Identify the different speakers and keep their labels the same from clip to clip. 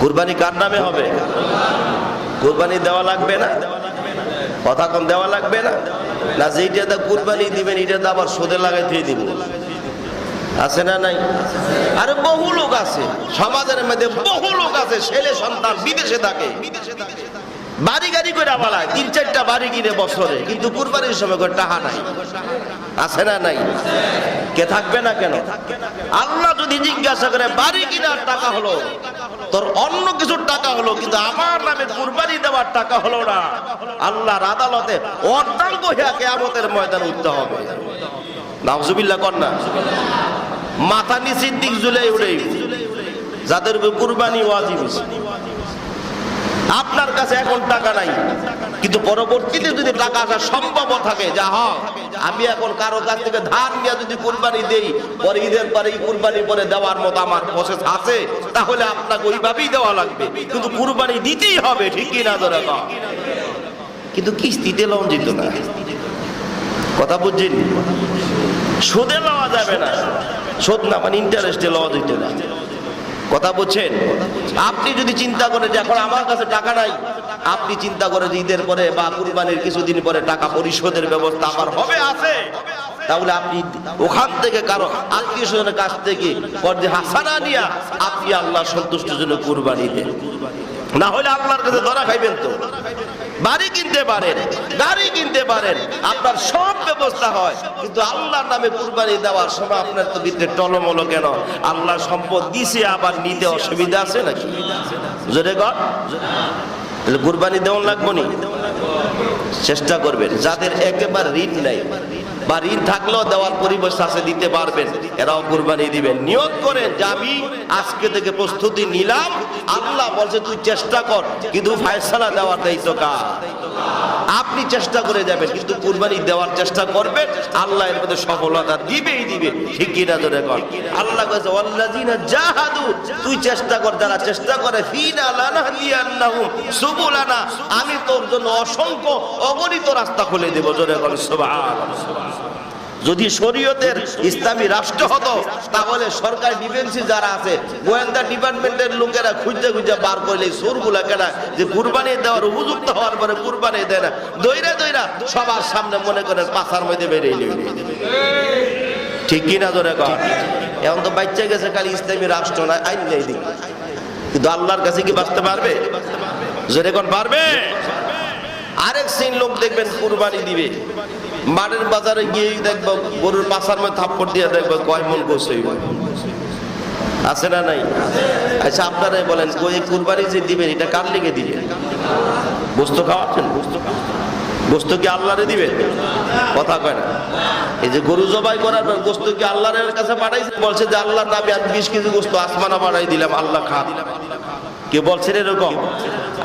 Speaker 1: কুরবানি কার নামে হবে? কুরবানি দেওয়া লাগবে না? কথা কম দেওয়া লাগবে না? না যেইটা কুরবানি দিবেন এটা তো আবার সোদে লাগাইতে দিব। আছে না নাই? আরে বহু লোক আছে। সমাজের মধ্যে বহু লোক আছে, ছেলে সন্তান বিদেশে থাকে বিদেশে থাকে। বাড়ি গাড়ি করে পালায় তিন চারটা বাড়ি কিনে বছরে, কিন্তু কুরবানির সময় করে টাকা নাই। আছে না নাই? কে থাকবে না কেন? আল্লাহ যদি জিজ্ঞাসা করে, বাড়ি কিনার টাকা হলো, তোর অন্য কিছুর টাকা হলো, কিন্তু আমার নামে কুরবানি দেওয়ার টাকা হলো না। আল্লাহর আদালতে অর্ধাঙ্গ হইয়া কেয়ামতের ময়দান উঠতে হবে। নাউজুবিল্লাহ কন্যা মাথা নিচের দিক জুলে উঠে যাদের কুরবানি ওয়াজিব। আপনার কাছে এখন টাকা নাই। কিন্তু পরবর্তীতে যদি টাকা আসা সম্ভব থাকে, যা হয়, আমি এখন কারও কাছ থেকে ধার নিয়ে যদি কুরবানি দেই, পরে ঈদের পরে এই কুরবানি পরে দেওয়ার মতো আমার প্রসেস আছে, তাহলে আপনাকে ওইভাবেই দেওয়া লাগবে। কিন্তু কুরবানি দিতেই হবে ঠিকই না ধরে। কিন্তু কিস্তিতে লোন দিত না। কথা বুঝছেন? সুদে লওয়া যাবে না। সুদ না মানে ইন্টারেস্টে লওয়া দিত না। কথা বলছেন? আপনি যদি চিন্তা করেন যে এখন আমার কাছে টাকা নাই, আপনি চিন্তা করেন ঈদের পরে বা কুরবানির কিছুদিন পরে টাকা পরিশোধের ব্যবস্থা আমার হবে, আছে। তাহলে আপনি ওখান থেকে কারও আত্মীয় স্বজনের কাছ থেকে পর্যায়ে হাসানা নিয়া আপনি আল্লাহ সন্তুষ্টের জন্য কুরবানি দেন। না হলে আল্লাহর কাছে ধরা খাইবেন তো। বাড়ি কিনতে পারেন, গাড়ি কিনতে পারেন, আপনার সব ব্যবস্থা হয়। কিন্তু আল্লাহর নামে কুরবানি দেওয়ার সময় আপনার তো ভিতরে টলমলো কেন? আল্লাহ সম্পদ দিছে, আবার নিতে অসুবিধা আছে নাকি? জোরে তাহলে কুরবানি দেওয়ার লাগবো নি? চেষ্টা করবেন, যাদের একেবারে ঋণ নাই। বা ঋণ থাকলেও দেওয়ার পরিবেশ আছে, দিতে পারবেন। এরাও কোরবানি দিবেন। নিয়োগ করে যে আমি আজকে থেকে প্রস্তুতি নিলাম, আল্লাহ বলছে, তুই চেষ্টা কর, কিন্তু ফায়সালা দেওয়ার দায়িত্ব কার আপনি চেষ্টা করে যাবেন, কিন্তু কুরবানি দেওয়ার চেষ্টা করবেন, আল্লাহ এর মধ্যে সফলতা দিবেই দিবে। ঠিক কিনা ধরে কর আল্লাহ কাছে ওয়াল্লাযিনা জাহাদু তুই চেষ্টা কর, যারা চেষ্টা করে, ফিনা লানাহদিয়ান্নাহুম সুবুলানা আমি তোর জন্য অসংখ্য অগণিত রাস্তা খুলে দেব, জোরে কর সুবহানাল্লাহ। যদি শরীয়তের ইসলামী রাষ্ট্র হতো, তাহলে সরকার ডিফেন্সি যারা আছে, গোয়েন্দা ডিপার্টমেন্টের লোকেরা খুঁজতে খুঁজতে বার করলে সুরগুলা কেনা যে কুরবানি দেওয়ার উপযুক্ত হওয়ার পরে কুরবানি দেয় না। দইরা দইরা সবার সামনে মনে করে পাশার মধ্যে বেরিয়ে ঠিক কিনা ধরে কর এখন তো বাচ্চা গেছে, খালি ইসলামী রাষ্ট্র না আইন নেই দিক কিন্তু আল্লাহর কাছে কি বাঁচতে পারবে? জোরে কোন, পারবে? আরেক শ্রেণ লোক দেখবেন কুরবানি দিবে। মাঠের বাজারে গিয়ে দেখব, গরুর পাশার মধ্যে থাপ্পড় দিয়ে দেখব, কয় মন গোস হইব। আছে না নাই? আচ্ছা আপনারাই বলেন ওই কুরবানি যে দিবেন, এটা কার লেগে দিবেন? বস্তু খাওয়াচ্ছেন? বস্তু গোস্ত কি আল্লাহরে দিবেন? কথা কয় না। এই যে গরু জবাই করার পর গোস্ত কি আল্লাহর কাছে পাঠাইছে? বলছে যে আল্লাহর নামে আমি বিশ কেজি গোস্ত আসমানা পাঠাই দিলাম, আল্লাহ খা। কে বলছেন এরকম?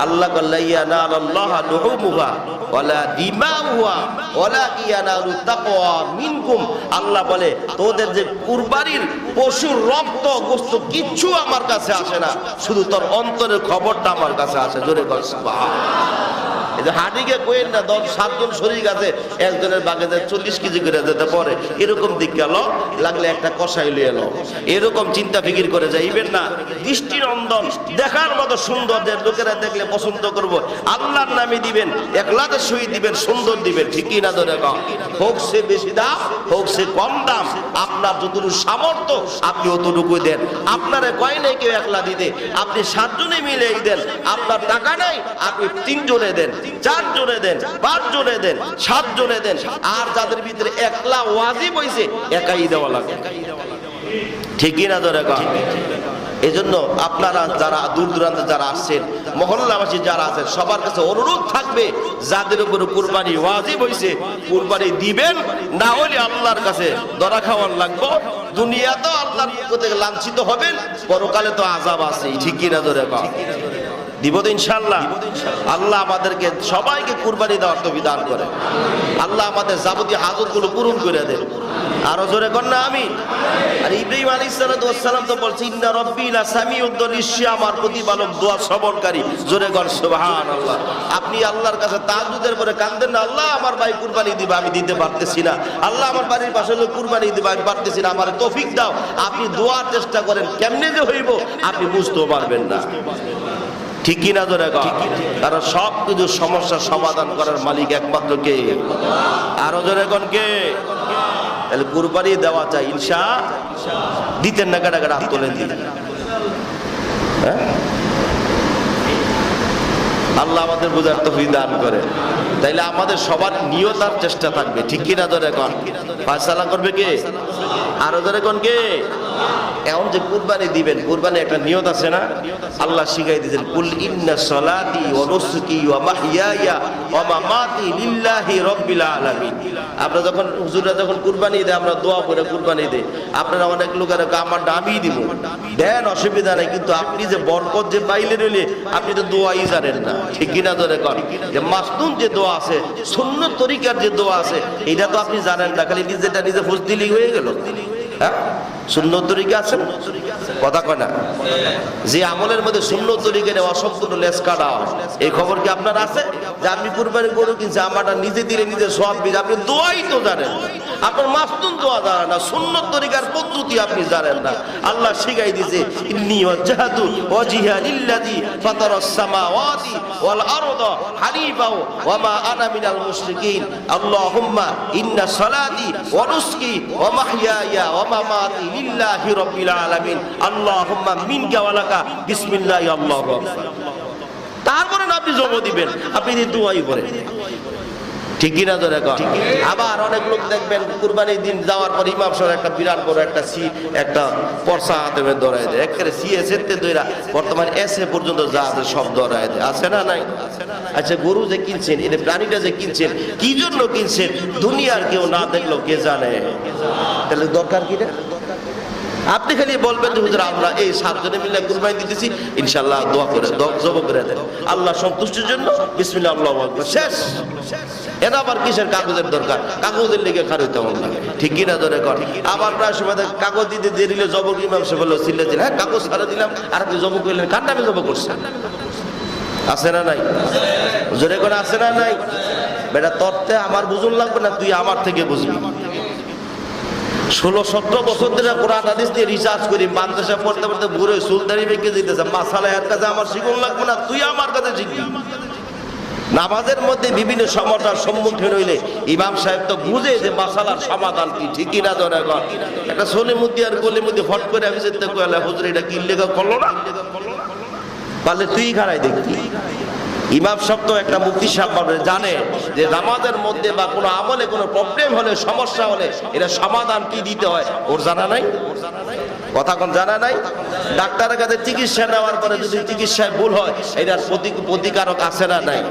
Speaker 1: আল্লাহ কল্লাইয়া না আল্লাহ লুহুমুহা ওয়ালা দিমাউহা, ওয়ালা ইয়ানালু তাকওয়া মিনকুম। আল্লাহ বলে, তোদের যে কুরবানির পশুর রক্ত, গোস্ত কিচ্ছু আমার কাছে আসে না। শুধু তোর অন্তরের খবরটা আমার কাছে আসে। জোরে কর সুবহানাল্লাহ যে হাডিকে কোয়েন না, দশ, সাতজন শরীর আছে, একজনের বাগে যায় চল্লিশ কেজি করে যেতে পারে, এরকম দিক গেল লাগলে একটা কষাই লিয়ে এলো এরকম চিন্তা ফিকির করে যাইবেন না। দৃষ্টিনন্দন দেখার মতো সুন্দর যে লোকেরা দেখলে পছন্দ করব। আল্লাহর নামে দিবেন একলাদের সহিত দিবেন, সুন্দর দিবেন, ঠিকই না ধরে কম হোক সে বেশি দাম, হোক সে কম দাম, আপনার যতটুকু সামর্থ্য, আপনি অতটুকু দেন। আপনারে কয় নেই কেউ একলা দিতে? আপনি সাতজনে মিলে দেন, আপনার টাকা নাই, আপনি তিনজনে দেন। চার জনে দেন, পাঁচ জনে দেন, সাত জনে দেন। আর যাদের ভিতরে একলা ওয়াজিব হইছে, একাই দেওয়া লাগে ঠিকই না ধরে এই জন্য আপনারা যারা দূর দূরান্তে যারা আসছেন, মহল্লাবাসী যারা আছেন, সবার কাছে অনুরোধ থাকবে, যাদের উপর কুরবানি ওয়াজিব হইছে, কুরবানি দিবেন, না হলে আল্লাহর কাছে দরা খাওয়ার লাগবো। দুনিয়াতেও আল্লাহর পক্ষ থেকে লাঞ্ছিত হবেন, পরকালে তো আজাব আছে ঠিকই না ধরে দিব ইনশাল্লাহ আল্লাহ আমাদেরকে সবাইকে কুরবানি দেওয়ার তো বিধান করে। আল্লাহ আমাদের যাবতীয় হাজতগুলো পূরণ করে দেন। আরও জোরে কর না আমি আর ইব্রাহিম আলী সালাম তো বলছে, ইন্না রব্বি লা সামিউদ্দ নিশ্চয় আমার প্রতিপালক, দোয়া শ্রবণকারী। জোরে কর সুবহান আল্লাহ আপনি আল্লাহর কাছে তাজুদের পরে কান্দেন না, আল্লাহ, আমার ভাই কুরবানি দিবা, আমি দিতে পারতেছি না। আল্লাহ, আমার বাড়ির পাশে কুরবানি দিবা, আমি পারতেছি না। আমার তৌফিক দাও। আপনি দোয়ার চেষ্টা করেন, কেমনে যে হইব, আপনি বুঝতেও পারবেন না। ঠিক কিনা? ধরে কারণ সব কিছু সমস্যার সমাধান করার মালিক একমাত্র কে? আরও কোন কে? তাহলে কুরবানি দেওয়া চাই, ইনশা দিতেন না কাটা কাটা তোলেন হ্যাঁ? আল্লাহ আমাদের বোঝার তো দান করে তাইলে আমাদের সবার নিয়তার চেষ্টা থাকবে ঠিক কিনা ধরে এখন ফায়সালা করবে কে? আরও ধরে কোন কে? এখন যে কুরবানি দিবেন, কুরবানি একটা নিয়ত আছে না? আল্লাহ শিখাই দিয়েছেন, কুল ইন্না সলাতি ওয়া নুসুকি ওয়া মাহইয়ায়া ওয়া মামাতি লিল্লাহি রাব্বিল আলামিন। আমরা যখন, হুজুররা যখন কুরবানি দেয়, আমরা দোয়া করে কুরবানি দেই। আপনারা অনেক লোকেরা আমার আমি দিব। দেন অসুবিধা নাই, কিন্তু আপনি যে বরকত যে পাইলে রইলে আপনি তো দোয়াই জানেন না। ঠিক কিনা ধরে কর যে মাসনুন যে দোয়া আছে, সুন্নত তরিকার যে দোয়া আছে, এটা তো আপনি জানেন না, খালি নিজেটা নিজে ফুস দিলেই হয়ে গেল। হ্যাঁ? সুন্নত তরিকা আছে? কথা কয় না। যে আমলের মধ্যে সুন্নত তরিকা নেওয়া অসম্পূর্ণ লেস কাটা। এই খবর কি আপনার আছে? যে কুরবানি নিজে দিলে নিজে সব আপনি দোয়াই তো জানেন। আপনার দোয়া জানেন না, সুন্নত তরিকার পদ্ধতি আপনি জানেন না। আল্লাহ শিখাই দিয়েছে, ইন্নি ওয়াজহাতু ওয়াজিহা লিল্লাযী ফাতারাস সামাওয়াতি ওয়াল আরদা হানিফা ওয়া মা আনা মিনাল মুশরিকিন। আল্লাহুম্মা ইন্না সালাতি ওয়া নুসকি ওয়া ওয়া মামাতি লিল্লাহি রাব্বিল আলামিন। আল্লাহুম্মা মিনকা ওয়া লাকা। বিসমিল্লাহি আল্লাহু আকবার। তারপরে না আপনি জমা দিবেন আপনি দোয়াই করেন। ঠিক কিনা ধরে আবার অনেক লোক দেখবেন কুরবানির দিন যাওয়ার পর ইমাম সাহেব একটা বিরাট বড় একটা সি একটা পরসা হাতে ধরাই দেয়। একেবারে সি এস এতে দইরা বর্তমান এস এ পর্যন্ত যা আছে সব ধরাই দেয়। আছে না নাই? আচ্ছা গরু যে কিনছেন এটা প্রাণীটা যে কিনছেন কি জন্য কিনছেন? দুনিয়ার কেউ না দেখল কে জানে? তাহলে দরকার কি রে? আপনি খালি বলবেন হুজুর, আমরা এই সাতজনে মিলে কুরবানি দিতেছি। ইনশাআল্লাহ দোয়া করে জব করে দেন। আল্লাহ সন্তুষ্টির জন্য বিসমিল্লাহ, আল্লাহ শেষ। এটা আবার কিসের কাগজের দরকার? কাগজের লেগে খারই তেমন লাগে। ঠিক কিনা ধরে কর। আবার প্রায় সময় কাগজ দিতে দেরিলে জবক ইমাম সে বলল, সিল্লে দিন হ্যাঁ কাগজ ছাড়া দিলাম। আর আপনি জব করলেন কার নামে জব করছেন? আছে না নাই? জোরে করে আছে না নাই? বেটা তত্ত্বে আমার বুঝুন লাগবে না, তুই আমার থেকে বুঝবি। ষোলো সতেরো বছর ধরে কোরআন হাদিস দিয়ে রিসার্চ করি মাদ্রাসা পড়তে পড়তে ঘুরে সুলতানি বেঁকে যেতেছে এর কাছে আমার শিখুন লাগবে না, তুই আমার কাছে শিখবি নামাজের মধ্যে বিভিন্ন সমস্যার সম্মুখীন হইলে ইমাম সাহেব তো বুঝে যে মাসালার সমাধান কি, ঠিকই না ধরে কর একটা মুদি আর গলি মুদি ফট করে আমি যেতে কয়লা হুজুর এটা কি লেখা করল না? পারলে তুই খারাই দেখবি। ইমাম তো একটা মুক্তি সাহেব জানে যে নামাজের মধ্যে বা কোনো আমলে কোনো প্রবলেম হলে, সমস্যা হলে এটা সমাধান কি দিতে হয়, ওর জানা নাই? কথা কোন জানা নাই? ডাক্তারের কাছে চিকিৎসা নেওয়ার পরে যদি চিকিৎসায় ভুল হয়, এটার প্রতি- প্রতিকারক আছে না নাই?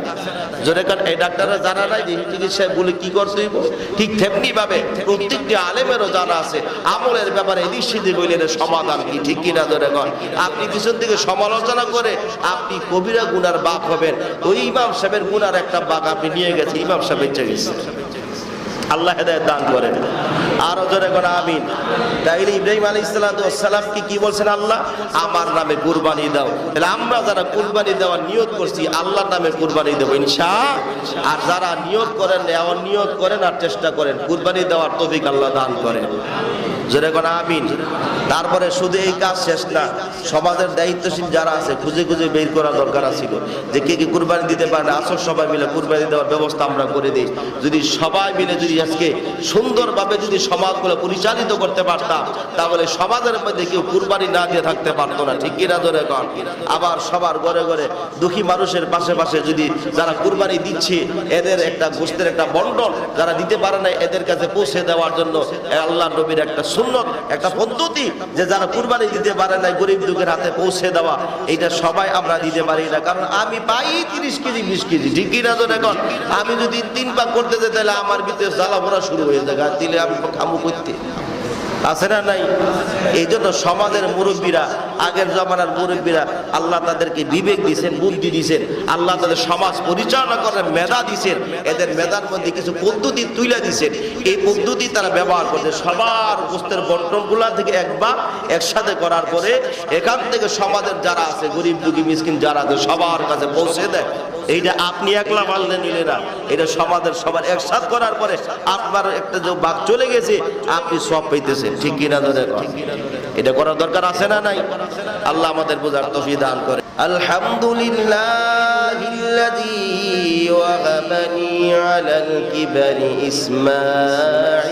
Speaker 1: যদি এই ডাক্তারের জানা নাই যে চিকিৎসায় ভুলে কি করতে ঠিক তেমনি ভাবে প্রত্যেকটি আলেমেরও জানা আছে, আমলের ব্যাপারে এদিক সেদিক হইলে সমাধান কি, ঠিক কিনা ধরে আপনি পিছন থেকে সমালোচনা করে আপনি কবিরা গুনার বাপ হবেন ওই ইমাম সাহেবের গুনার একটা বাঘ আপনি নিয়ে গেছে, ইমাম সাহেব গেছে। আল্লাহ হেদায়ত দান করেন। আরও জোরে আমিন। তাইলে ইব্রাহিম আলী কি বলছেন আল্লাহ? আমার নামে কুরবানি দাও। তাহলে আমরা যারা কুরবানি দেওয়ার নিয়ত করছি, আল্লাহর নামে কুরবানি দেবো ইনশা আর যারা নিয়ত করেন এমন নিয়ত করেন আর চেষ্টা করেন, কুরবানি দেওয়ার তফিক আল্লাহ দান করেন। জোরে আমিন। তারপরে শুধু এই কাজ শেষ না, সমাজের দায়িত্বশীল যারা আছে, খুঁজে খুঁজে বের করা দরকার আছিল। যে কে কি কুরবানি দিতে পারে না, আসল সবাই মিলে কুরবানি দেওয়ার ব্যবস্থা আমরা করে দিই। যদি সবাই মিলে যদি আজকে সুন্দরভাবে যদি সমাজগুলো পরিচালিত করতে পারতাম, তাহলে সমাজের মধ্যে কেউ কুরবানি না দিয়ে থাকতে পারতো না। ঠিক কিনা ধরে কন? আবার সবার ঘরে ঘরে দুঃখী মানুষের পাশে পাশে যদি যারা কুরবানি দিচ্ছে, এদের একটা গোষ্ঠের একটা বন্টন যারা দিতে পারে না, এদের কাছে পৌঁছে দেওয়ার জন্য আল্লাহ নবীর একটা সুন্নত, একটা পদ্ধতি যে যারা কুরবানি দিতে পারে না গরিব দুঃখের হাতে পৌঁছে দেওয়া, এটা সবাই আমরা দিতে পারি না। কারণ আমি পাই তিরিশ কেজি, বিশ কেজি ঠিকই না তো এখন? আমি যদি তিন পাক করতে যাই, তাহলে আমার ভিতরে জ্বালা ভরা শুরু হয়ে যায় আর দিলে আমি খামু করতে আছে না নাই? এই জন্য সমাজের মুরব্বীরা, আগের জমানার মুরব্বীরা, আল্লাহ তাদেরকে বিবেক দিয়েছেন বুদ্ধি দিয়েছেন আল্লাহ তাদের সমাজ পরিচালনা করার মেধা দিছেন, এদের মেধার মধ্যে কিছু পদ্ধতি তুলে দিছেন। এই পদ্ধতি তারা ব্যবহার করছে। সবার গোস্তের বন্টনগুলা থেকে একবার একসাথে করার পরে এখান থেকে সমাজের যারা আছে, গরিব দুঃখী মিসকিন যারা আছে, সবার কাছে পৌঁছে দেয়। এইটা আপনি একলা মানলেন না। এটা সমাজের সবার একসাথ করার পরে আপনার একটা যে বাঘ চলে গেছে, আপনি সব পেতেছেন। ঠিক কিনা ধরে এটা করার দরকার আছে না নাই? আল্লাহ আমাদের বোঝার তফি দান করে। আলহামদুলিল্লাহ। الذي وهبني على الكبر إسماعيل.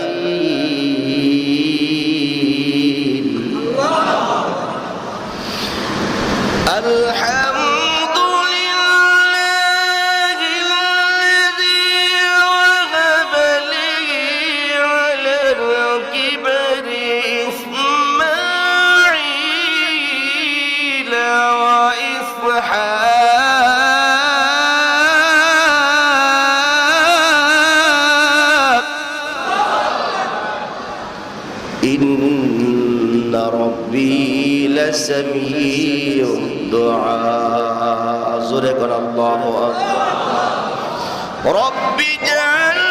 Speaker 1: رب اجعلني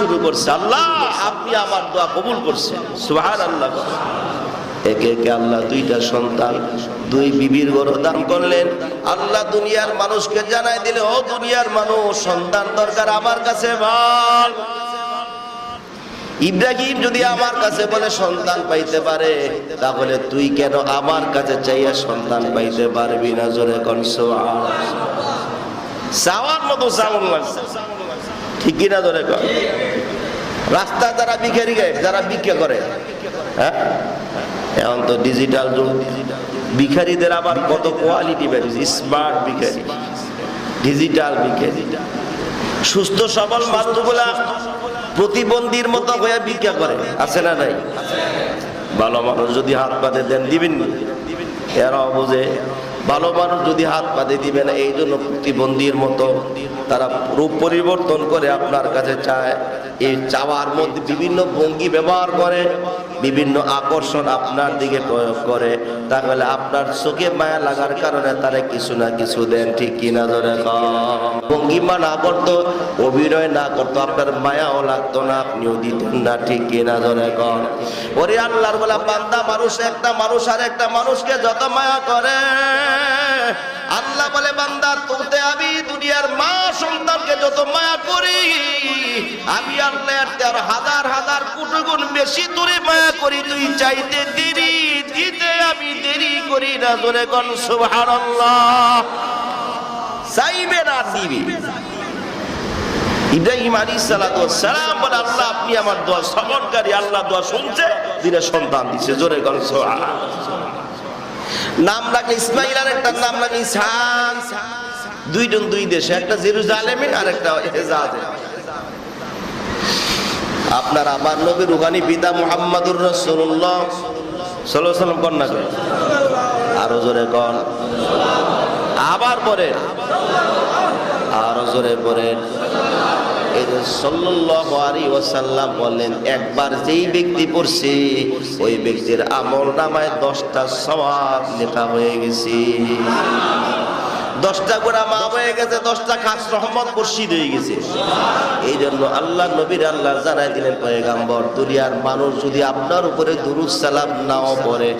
Speaker 1: শুরু করছে। আল্লাহ, আপনি আমার দোয়া কবুল করছেন। সুহান আল্লাহ একে একে আল্লাহ দুইটা সন্তান, দুই বিবির গরু দান করলেন। আল্লাহ দুনিয়ার মানুষকে জানাই দিলে, ও দুনিয়ার মানুষ, সন্তান দরকার আমার কাছে বল। ইব্রাহিম যদি আমার কাছে বলে, সন্তান পাইতে পারে, তাহলে তুই কেন আমার কাছে চাইয়া সন্তান পাইতে পারবি না? জোরে কনসো চাওয়ার মতো চাউন লাগছে ঠিক কিনা ধরে কর রাস্তা যারা বিক্রি যারা বিক্রি করে। হ্যাঁ? এখন তো ডিজিটাল যুগ। ভিখারিদের আবার কত কোয়ালিটি বেরিয়েছে স্মার্ট ভিখারি। ডিজিটাল ভিখারি। সুস্থ, সবল মানুষগুলা প্রতিবন্ধীর মতো হয়ে ভিক্ষা করে। আছে না নাই? ভালো মানুষ যদি হাত পাতে দেন দিবেন এরাও বোঝে ভালো মানুষ যদি হাত পাতে দিবে না, এই জন্য প্রতিবন্ধীর মতো তারা রূপ পরিবর্তন করে আপনার কাছে চায়। এই চাওয়ার মধ্যে বিভিন্ন ভঙ্গি ব্যবহার করে, বিভিন্ন আকর্ষণ আপনার দিকে প্রয়োগ করে। তাহলে আপনার চোখে মায়া লাগার কারণে তারা কিছু না কিছু দেন, ঠিক কিনা ধরে ভঙ্গিমা না করতো, অভিনয় না করতো, আপনার মায়াও লাগতো না, আপনিও দিতেন না, ঠিক কিনা ধরে কর ওরে আল্লাহর বলা বান্দা মানুষ, একটা মানুষ আর একটা মানুষকে যত মায়া করে আল্লাহ বলে, বান্দা, তোতে আমি দুনিয়ার মা সন্তানকে যত মায়া করি, আমি আল্লাহ তেরো হাজার হাজার কোটি গুণ বেশি দূরে মায়া করি। তুই চাইতে দেরি, দিতে আমি দেরি করি না জোরে কন, সুবহানাল্লাহ। চাইবে না, দিবে। ইব্রাহিম আলী সালাম বলে, আল্লাহ, আপনি আমার দোয়া শ্রবণকারী আল্লাহ দোয়া শুনছে দিনে সন্তান দিছে, জোরে কন, সুবহানাল্লাহ। নাম রাখলে ইসমাইল আর একটা নাম রাখলে ইসহাক। দুইজন দুই দেশে, একটা জেরুজালেমে আর একটা হেজাজে আপনার আমার নবী রুহানি পিতা মুহাম্মাদুর রাসূলুল্লাহ সাল্লাল্লাহু আলাইহি সাল্লাম কন্যা করে আরও জোরে কন। আবার পরে আরও জোরে পরে সাল্লাল্লাহু আলাইহি ওয়াসাল্লাম বললেন, একবার যেই ব্যক্তি পড়ছে, ওই ব্যক্তির আমল নামায় দশটা সওয়াব লেখা হয়ে গেছে। দশটা গোড়া মা হয়ে গেছে, দশটা খাস রহমত বর্ষিত হয়ে গেছে। এই জন্য আল্লাহ নবীর আল্লাহ জানাই দিলেন, পয়গাম্বর, দুনিয়ার মানুষ যদি আপনার উপরে দুরুদ সালাম নাও পড়ে,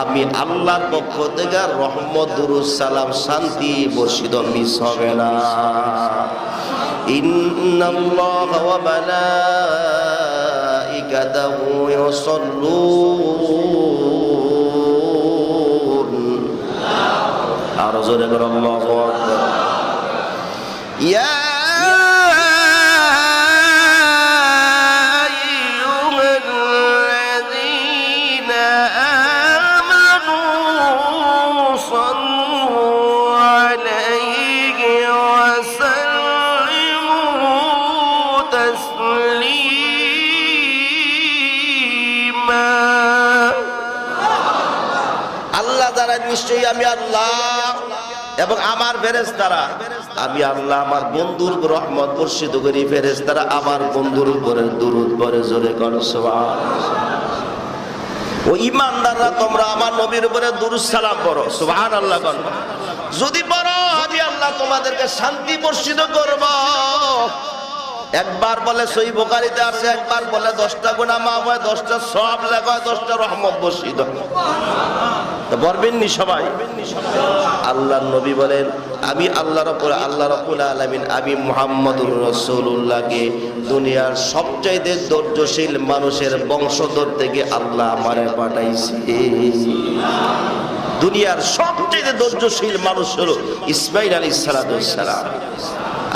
Speaker 1: আমি আল্লাহর পক্ষ থেকে রহমত, দুরুদ সালাম শান্তি বর্ষিত মিস হবে না। إن الله وملائكته يصلون أرزقنا الله أكبر يا আমার ফেরেস্তারা আমি আল্লাহ আমার বন্ধুর রহমত বর্ষিত করি ফেরেস্তারা আমার বন্ধুর উপরে দুরুদ পরে জোরে কর ও ইমানদাররা, তোমরা আমার নবীর উপরে দুরুদ সালাম করো সুবহান আল্লাহ কর। যদি পড়ো, আমি আল্লাহ তোমাদেরকে শান্তি বর্ষিত করব। একবার বলে সই বোকারিতে আসে একবার বলে দশটা গুণা মাফ হয়, দশটা সব লেখা হয়, দশটা রহমত বসিত বলবেননি সবাই। আল্লাহ নবী বলেন, আমি আল্লাহ রপুল আল্লাহ রপুল আলমিন, আমি মোহাম্মদুর রসুল্লাহকে দুনিয়ার সবচাইতে ধৈর্যশীল মানুষের বংশধর থেকে আল্লাহ আমারে পাঠাইছে। দুনিয়ার সবচেয়ে ধৈর্যশীল মানুষ হল ইসমাইল আলী সালাম।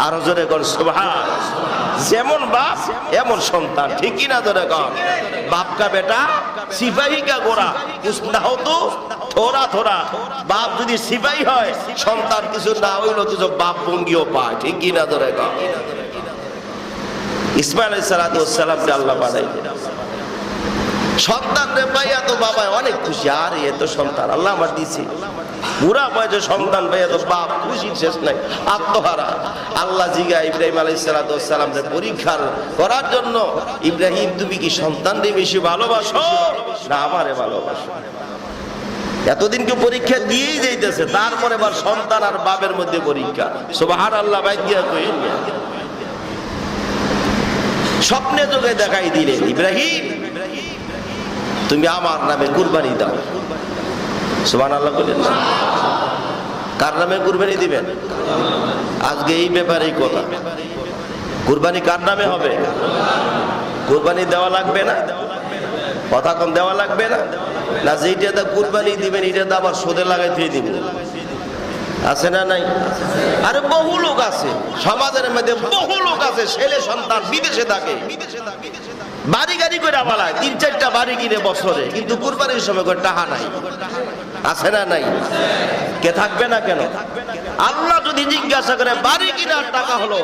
Speaker 1: আরও জোরে কর সুবহান যেমন বাপ, এমন সন্তান। ঠিক না ধরে কর বাপ কা বেটা, সিপাহী কা গোড়া। না হতো থোড়া থোড়া। বাপ যদি সিপাহী হয়, সন্তান কিছু না হইল কিছু বাপ বঙ্গিও পায়। ঠিক না ধরে কর ইসমাইল সালাতামকে আল্লাহ পাঠাই সন্তান রে পাইয়া তো বাবা অনেক খুশি। আর, এ সন্তান, আল্লাহ আমার দিছে বুড়া বয়সে সন্তান পাইয়া তো বাপ খুশি শেষ নাই, আত্মহারা। আল্লাহ জিগা ইব্রাহিম আলাই সালাতাম পরীক্ষার করার জন্য, ইব্রাহিম তুমি কি সন্তান রে বেশি ভালোবাসো? না, আমারে ভালোবাসো। এতদিন কেউ পরীক্ষা দিয়েই যাইতেছে, তারপরে আবার সন্তান আর বাপের মধ্যে পরীক্ষা। সোবাহার আল্লাহ ভাই দিয়া কইন স্বপ্নে তোকে দেখাই দিলেন, ইব্রাহিম। তুমি আমার নামে কুরবানি দাও। সুবান আল্লাহ বলেন। কার নামে কুরবানি দিবেন? আজকে এই ব্যাপারেই কথা। কুরবানি কার নামে হবে? কুরবানি দেওয়া লাগবে না? কথা কোন দেওয়া লাগবে না? না যেইটা দা কুরবানি দিবেন, এটা তো আবার সোদে লাগাই দিয়ে দিবেন আছে না নাই? আরে বহু লোক আছে। সমাজের মধ্যে বহু লোক আছে, ছেলে সন্তান বিদেশে থাকে। বাড়ি গাড়ি করে পালায় তিন, চারটা বাড়ি কিনে বছরে, কিন্তু কুরবানির সময় করে টাকা নাই। আছে না নাই? কে থাকবে না কেন? আল্লাহ যদি জিজ্ঞাসা করে, বাড়ি কিনার টাকা হলো,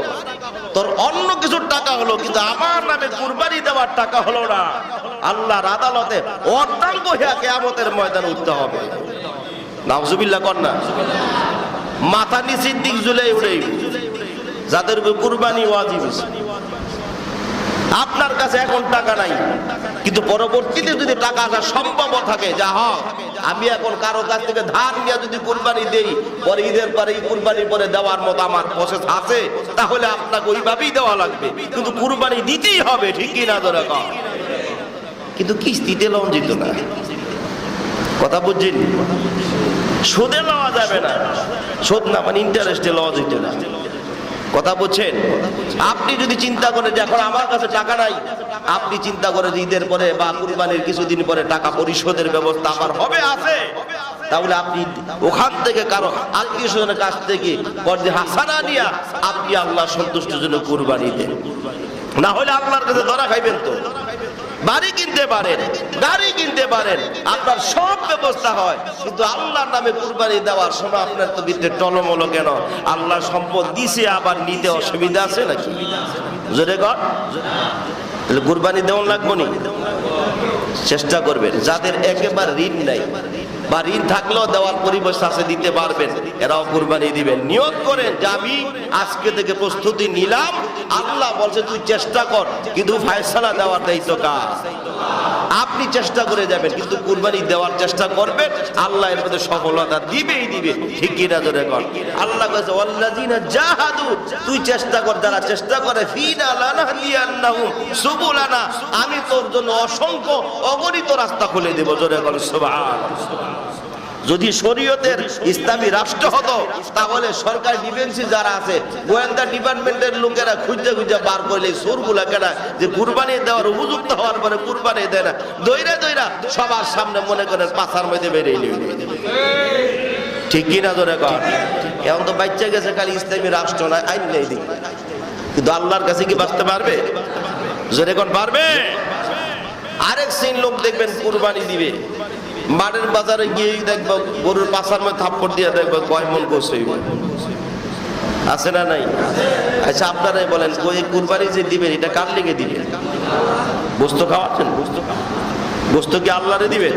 Speaker 1: তোর অন্য কিছুর টাকা হলো, কিন্তু আমার নামে কুরবানি দেওয়ার টাকা হলো না। আল্লাহর আদালতে অর্ধাঙ্গ হইয়া কেয়ামতের ময়দানে উঠতে হবে। নাউজুবিল্লাহ না। মাথা নিচের দিক জুলে উড়ে যাদের কুরবানি ওয়াজিব আপনার কাছে এখন টাকা নাই। কিন্তু পরবর্তীতে যদি টাকা আসা সম্ভব থাকে, যা হয়, আমি এখন কারও কাছ থেকে ধার নিয়ে যদি কুরবানি দেই, পরে ঈদের পরে কুরবানি পরে দেওয়ার মতো আমার প্রসেস আছে, তাহলে আপনাকে ওইভাবেই দেওয়া লাগবে। কিন্তু কুরবানি দিতেই হবে, ঠিক না ধরে কিন্তু কিস্তিতে লোন দিত না। কথা বুঝছেন? সুদে লওয়া যাবে না। সুদ না মানে ইন্টারেস্টে লওয়া যেত না। কথা বলছেন? আপনি যদি চিন্তা করেন যে এখন আমার কাছে টাকা নাই, আপনি চিন্তা করেন ঈদের পরে বা কুরবানির কিছুদিন পরে টাকা পরিশোধের ব্যবস্থা আমার হবে, আছে। তাহলে আপনি ওখান থেকে কারও আত্মীয় স্বজনের কাছ থেকে পর্যায়ে হাসানা নিয়া আপনি আল্লাহ সন্তুষ্টের জন্য কুরবানি দেন। না হলে আপনার কাছে ধরা খাইবেন তো। বাড়ি কিনতে পারেন, গাড়ি কিনতে পারেন, আপনার সব ব্যবস্থা হয়। কিন্তু আল্লাহর নামে কুরবানি দেওয়ার সময় আপনার তো বিদ্যে টলমলো কেন? আল্লাহ সম্পদ দিছে, আবার নিতে অসুবিধা আছে নাকি? জোরে তাহলে কুরবানি দেওয়ান লাগবো নি? চেষ্টা করবেন, যাদের একেবারে ঋণ নাই। বা ঋণ থাকলেও দেওয়ার পরিবেশ আছে, দিতে পারবেন। এরাও কুরবানি দিবেন। নিয়োগ করেন যে আমি আজকে থেকে প্রস্তুতি নিলাম, আল্লাহ বলছে তুই চেষ্টা কর, কিন্তু ফায়সালা দেওয়ার দায়িত্ব কার? আপনি চেষ্টা করে যাবেন, কিন্তু কুরবানি দেওয়ার চেষ্টা করবেন, আল্লাহ এর মধ্যে সফলতা দিবেই দিবে। ঠিক কিনা ধরে কর? আল্লাহ কাছে ওয়াল্লাযিনা জাহাদু তুই চেষ্টা কর, যারা চেষ্টা করে, ফিনা লানাহদিয়ান্নাহুম সুবুলানা আমি তোর জন্য অসংখ্য অগণিত রাস্তা খুলে দেব। জোরে কর সুবহান যদি শরীয়তের ইসলামী রাষ্ট্র হতো, তাহলে সরকার ডিফেন্সি যারা আছে, গোয়েন্দা ডিপার্টমেন্টের লোকেরা খুঁজে খুঁজে বার করলে সুরগুলা কেনা যে কুরবানি দেওয়ার উপযুক্ত হওয়ার পরে কুরবানি দেয় না। দৈরা দইরা সবার সামনে মনে করেন পাথার মধ্যে বেরিয়ে ঠিক কিনা ধরে কর এখন তো বাচ্চা গেছে, খালি ইসলামী রাষ্ট্র নয়, আইন নেই দিক কিন্তু আল্লাহর কাছে কি বাঁচতে পারবে? জোরে কোন পারবে? আরেক সিন লোক দেখবেন কুরবানি দিবে। মাঠের বাজারে গিয়ে দেখব, গরুর পাশার মধ্যে থাপ্পড় দিয়ে দেখব, কয় মন হইব। আছে না নাই? আচ্ছা আপনারাই বলেন ওই কুরবানি যে দিবেন, এটা কার লেগে দিবেন? বস্তু খাওয়াচ্ছেন? বস্তু গোস্ত কি আল্লাহরে দিবেন?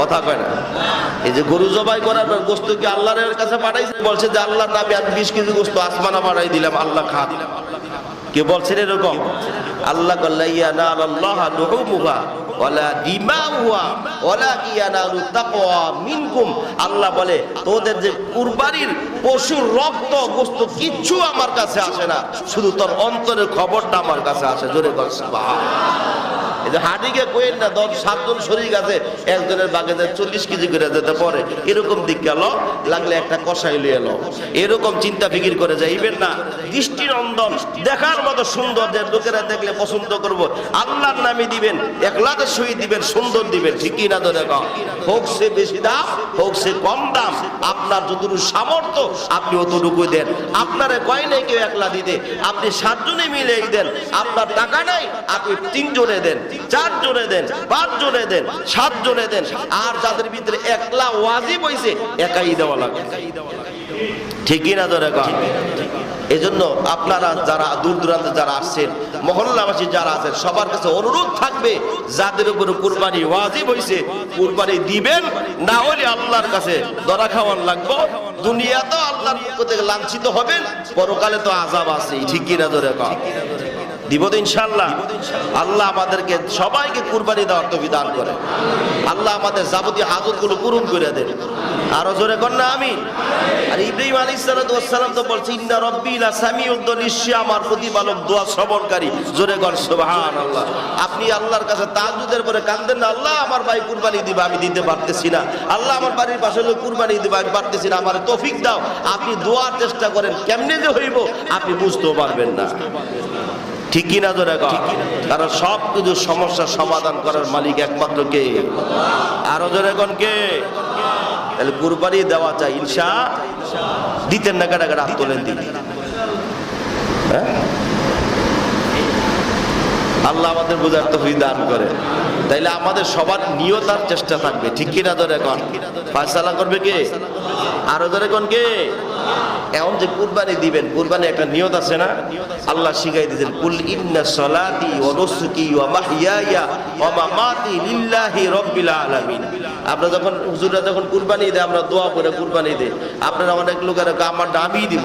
Speaker 1: কথা কয় না। এই যে গরু জবাই করার পর গোস্ত কি আল্লাহরের কাছে পাঠাইছে বলছে যে আল্লাহর নামে আমি বিশ কেজি গোস্ত আসমানা পাঠাই দিলাম, আল্লাহ খা কে বলছেন এরকম? আল্লাহ আল্লাহ বলে, তোদের যে কুরবানির পশুর রক্ত, গোস্ত কিচ্ছু আমার কাছে আসে না। শুধু তোর অন্তরের খবরটা আমার কাছে আসে। জোরে সুবহান এই যে হাডিকে কইেন না, দশ, সাতজন শরীর আছে, একজনের বাগেতে চল্লিশ কেজি করে যেতে পারে। এরকম দিক গেল লাগলে একটা কষাই লিয়ে এলো এরকম চিন্তা ফিকির করে যাইবেন না। দৃষ্টিনন্দন দেখার মতো সুন্দর যে লোকেরা দেখলে পছন্দ করব, আল্লাহর নামে দিবেন একলাদের সহিত দিবেন, সুন্দর দিবেন ঠিকই না তো দেখো? হোক সে বেশি দাম, হোক সে কম দাম, আপনার যতটুকু সামর্থ্য, আপনি অতটুকু দেন। আপনারে কয় নেই কেউ একলা দিতে? আপনি সাতজনে মিলে দেন, আপনার টাকা নাই, আপনি তিনজনে দেন। চারজনে দেন পাঁচজনে দেন সাতজনে দেন। আর যাদের ভিতরে একলা ওয়াজিব হইছে, একাই দেওয়া লাগে ঠিকই না তো রেখা এই জন্য আপনারা যারা দূর দূরান্তে যারা আসছেন, মহল্লাবাসী যারা আছেন, সবার কাছে অনুরোধ থাকবে, যাদের উপরে কুরবানি ওয়াজিব হইছে, কুরবানি দিবেন, না হলে আল্লাহর কাছে দরা খাওয়ান লাগবো। দুনিয়াতেও আল্লাহর পক্ষ থেকে লাঞ্ছিত হবেন, পরকালে তো আজাব আছে ঠিকই না তো রেখা দিব তো ইনশাল্লাহ আল্লাহ আমাদেরকে সবাইকে কুরবানি দেওয়ার তো বিধান করে। আল্লাহ আমাদের যাবতীয় হাজতগুলো পূরণ করে দেন। আরও জোরে কর না আমি আর ইব্রাহিম আলী সালাম তো বলছে, ইন্না রব্বি লা সামিউদ নিশ্চয় আমার প্রতিপালক দোয়া শ্রবণকারী। জোরে কর সুবহান আল্লাহ আপনি আল্লাহর কাছে তাজুদের পরে কান্দেন না, আল্লাহ, আমার ভাই কুরবানি দিবা, আমি দিতে পারতেছি না। আল্লাহ, আমার বাড়ির পাশে লোক কুরবানি দিবা, আমি পারতেছি না। আমার তৌফিক দাও। আপনি দোয়ার চেষ্টা করেন, কেমনে যে হইব, আপনি বুঝতেও পারবেন না। ঠিকই না ধরে কারণ সব কিছু সমস্যার সমাধান করার মালিক একমাত্র কে? আরও কোন কে? তাহলে কুরবানি দেওয়া চাই, ইনশা দিতেন না কাটা কাটা তোলেন দিন হ্যাঁ? আল্লাহ আমাদের বোঝার তো দান করে। তাইলে আমাদের সবার নিয়তার চেষ্টা থাকবে ঠিক কিনা ধরে এখন ফায়সালা করবে কে? আরও ধরে কোন কে? এখন যে কুরবানি দিবেন কুরবানি একটা নিয়ত আছে না? আল্লাহ শিখাই দিয়েছেন কুল ইন্না সলাতি ওয়া নুসুকি ওয়া মাহইয়ায়া ওয়া মামাতি লিল্লাহি রাব্বিল আলামিন। আমরা যখন হুজুররা যখন কুরবানি দেয় আমরা দোয়া করে কুরবানি দেই। আপনারা অনেক লোকেরা কয়, আমার দামই দিব।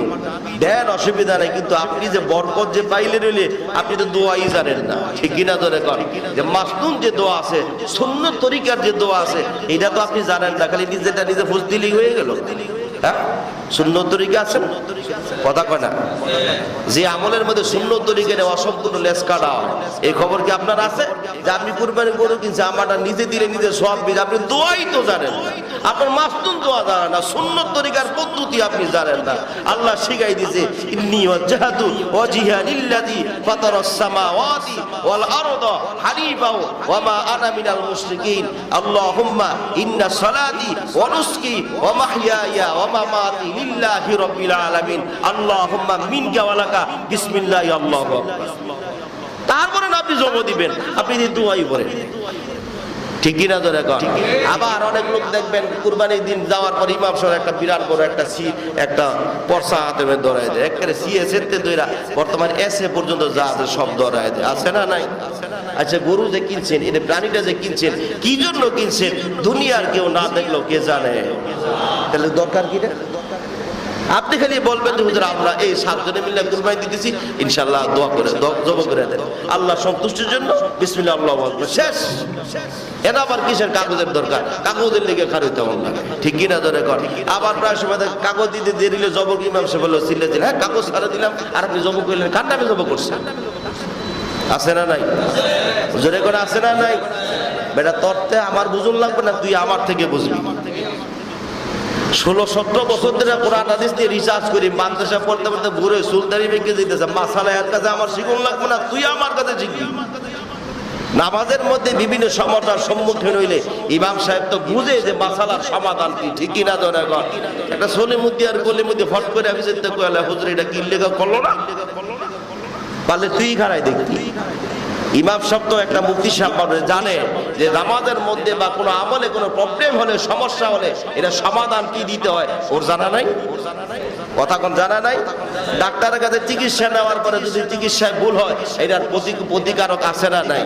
Speaker 1: দেন অসুবিধা নেই কিন্তু আপনি যে বরকত যে পাইলে রইলে আপনি তো দোয়াই জানেন না। ঠিক কিনা ধরে কর যে মাসনুন যে দোয়া আছে সুন্নত তরিকার যে দোয়া আছে এটা তো আপনি জানেন না খালি নিজেটা নিজে ফুস দিলেই হয়ে গেল। আমলের মধ্যে শূন্য তরিকা অসম্পূর্ণ কাটা। এই খবর কি আপনার আছে? যে আপনি আমারটা নিজে দিলে সব জানেন। আপনার মাসতুন দোয়া জানেন না। শূন্য তরিকার পদ্ধতি আপনি জানেন না। আল্লাহ শিখাই দিছে ইন্নি ওয়াজহাতু ওয়াজহিয়া লিল্লাযী ফাতারাস সামাওয়াতি ওয়াল আরদা হানিফা ওয়া মা আনা মিনাল মুশরিকিন। আল্লাহুম্মা ইন্না সালাতি ওয়া নুসকি ওয়া মাহইয়ায়া ওয়া মামাতি লিল্লাহি রাব্বিল আলামিন। আল্লাহুম্মা মিনকা ওয়া লাকা। বিসমিল্লাহি আল্লাহু আকবার। তারপরে আপনি জমা দিবেন। আপনি দোয়াই করেন ঠিক কিনা ধরে কর আবার অনেক লোক দেখবেন কুরবানির দিন যাওয়ার পর ইমাম সাহেব একটা বিরাট বড় একটা সি, একটা পরসা হাতে ধরাই দেয়। একেবারে সিএ সেতে ধরা বর্তমান এসে পর্যন্ত যা আছে সব ধরাই দেয়। আছে না নাই? আচ্ছা গরু যে কিনছেন এটা প্রাণীটা যে কিনছেন, কি জন্য কিনছেন? দুনিয়ার কেউ না দেখল কে জানে? তাহলে দরকার কি রে? আপনি খালি বলবেন আমরা এই সাতজনে মিলে কুরবানি দিতেছি। ইনশাআল্লাহ দোয়া করে জব করে দেন। আল্লাহ সন্তুষ্টির জন্য বিসমিল্লাহ, আল্লাহ শেষ। এটা আবার কিসের কাগজের দরকার? কাগজের লিগে খারই তেমন লাগে। ঠিক কিনা ধরে কর আবার প্রায় সময় কাগজ দিতে দিয়ে দিলে জবক ইমাম সে বলল, সিলে দিলে হ্যাঁ কাগজ ছাড়া দিলাম, আর আপনি জব করলেন, কার নামে জব করছেন? আছে না নাই? জোরে করে আছে না নাই? বেটা, তরতে আমার বুঝুন লাগবে না, তুই আমার থেকে বুঝবি। ষোলো সতেরো বছর ধরে কোরআন হাদিস দিয়ে রিসার্চ করি, মাদ্রাসা পড়তে পড়তে ঘুরে সুলতানি ভেঙে যেতেছে মাসালা এর কাছে আমার শিখুন লাগবে না, তুই আমার কাছে শিখবি নামাজের মধ্যে বিভিন্ন সমস্যার সম্মুখীন হইলে ইমাম সাহেব তো বুঝে যে মাসালার সমাধান কি, ঠিকই না কর একটা সোলে মধ্যে আর মধ্যে ফট করে আমি যেতে কয়ালা হুজুর, এটা কি লেখা করল না? পারলে তুই খারাই দেখবি। ইমাম শব্দ একটা মুক্তি পাবে, জানে যে নামাজের মধ্যে বা কোনো আমলে কোনো প্রবলেম হলে সমস্যা হলে এটা সমাধান কি দিতে হয়? ওর জানা নাই? কথা কোন জানা নাই? ডাক্তারের কাছে চিকিৎসা নেওয়ার পরে যদি চিকিৎসায় ভুল হয়, এটার প্রতি- প্রতিকারক আছে না নাই?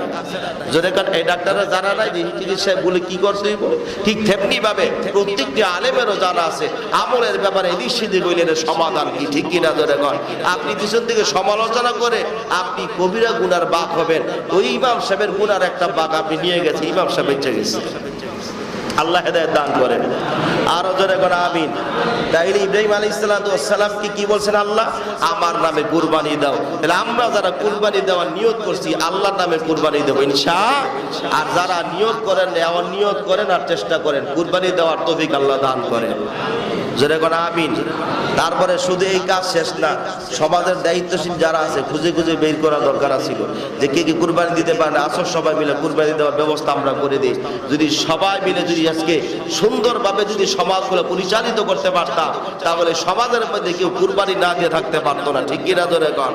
Speaker 1: যদি এই ডাক্তারের জানা নাই যে চিকিৎসায় ভুলে কি করতে ঠিক তেমনি ভাবে প্রত্যেকটি আলেমেরও জানা আছে, আমলের ব্যাপারে এদিক সেদিক সমাধান কি, ঠিক কিনা ধরে কন? আপনি পিছন থেকে সমালোচনা করে আপনি কবিরা গুনার বাঘ হবেন। ওই ইমাম সাহেবের গুনার একটা বাঘ আপনি নিয়ে গেছে ইমাম সাহেব বেঁচে গেছে। আল্লাহ হেদায়ত দান করেন। আরও জোরে করে আমিন। তাইলে ইব্রাহিম আলী কি কি বলছেন আল্লাহ? আমার নামে কুরবানি দাও। তাহলে আমরা যারা কুরবানি দেওয়ার নিয়ত করছি, আল্লাহর নামে কুরবানি দেবো ইনশা আর যারা নিয়ত করেন নিয়ত করেন আর চেষ্টা করেন, কুরবানি দেওয়ার তফিক আল্লাহ দান করেন। তারপরে শুধু এই কাজ শেষ না, সমাজের দায়িত্বশীল যারা আছে, খুঁজে খুঁজে বের করা দরকার ছিল যে কে কি কুরবানি দিতে পারে আসর সবাই মিলে কুরবানি দেওয়ার ব্যবস্থা আমরা করে দিই। যদি সবাই মিলে যদি আজকে সুন্দরভাবে যদি সমাজগুলো পরিচালিত করতে পারতাম, তাহলে সমাজের মধ্যে কেউ কুরবানি না দিয়ে থাকতে পারতো না। ঠিক কিনা ধরে কন?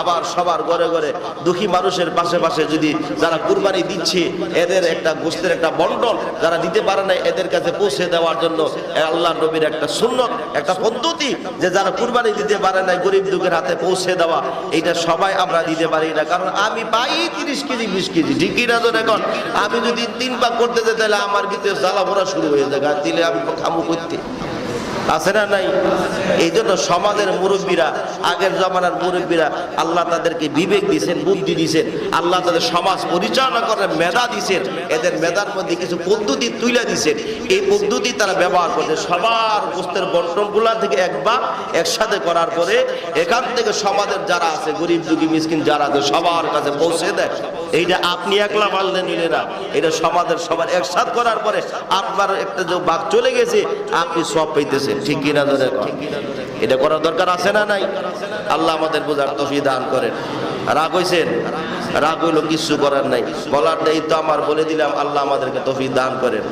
Speaker 1: আবার সবার ঘরে ঘরে দুঃখী মানুষের পাশে পাশে যদি যারা কুরবানি দিচ্ছে, এদের একটা গোষ্ঠের একটা বন্টন যারা দিতে পারে না, এদের কাছে পৌঁছে দেওয়ার জন্য আল্লাহ নবীর একটা সুন্নত একটা পদ্ধতি যে যারা কুরবানি দিতে পারে না গরিব দুঃখের হাতে পৌঁছে দেওয়া, এটা সবাই আমরা দিতে পারি না। কারণ আমি পাই তিরিশ কেজি, বিশ কেজি ঠিকই না তো এখন আমি যদি তিন পাক করতে যাই, তাহলে আমার কিন্তু জ্বালা ভরা শুরু হয়ে যায় দিলে আমি খামু করতে। আছে না নাই? এই জন্য সমাজের মুরব্বীরা, আগের জমানার মুরব্বীরা আল্লাহ তাদেরকে বিবেক দিয়েছেন বুদ্ধি দিয়েছেন আল্লাহ তাদের সমাজ পরিচালনা করার মেধা দিয়েছেন এদের মেধার মধ্যে কিছু পদ্ধতি তুলে দিয়েছেন এই পদ্ধতি তারা ব্যবহার করছে। সবার গোস্তের বন্টনগুলা থেকে একবার একসাথে করার পরে এখান থেকে সমাজের যারা আছে, গরিব দুঃখী মিসকিন যারা আছে, সবার কাছে পৌঁছে দেয়। এইটা আপনি একলা পারলে নিলে না এটা সমাজের সবার একসাথ করার পরে আপনার একটা যে বাঘ চলে গেছে, আপনি সব পাইতেছেন। ঠিক কিনা ধরে এটা করার দরকার আছে না নাই? আল্লাহ আমাদের বোঝার তফি দান করেন। রাগ হয়েছেন রাগ হইল কিছু করার নাই। বলার দায়িত্ব আমার বলে দিলাম, আল্লাহ আমাদেরকে তফি দান করেন।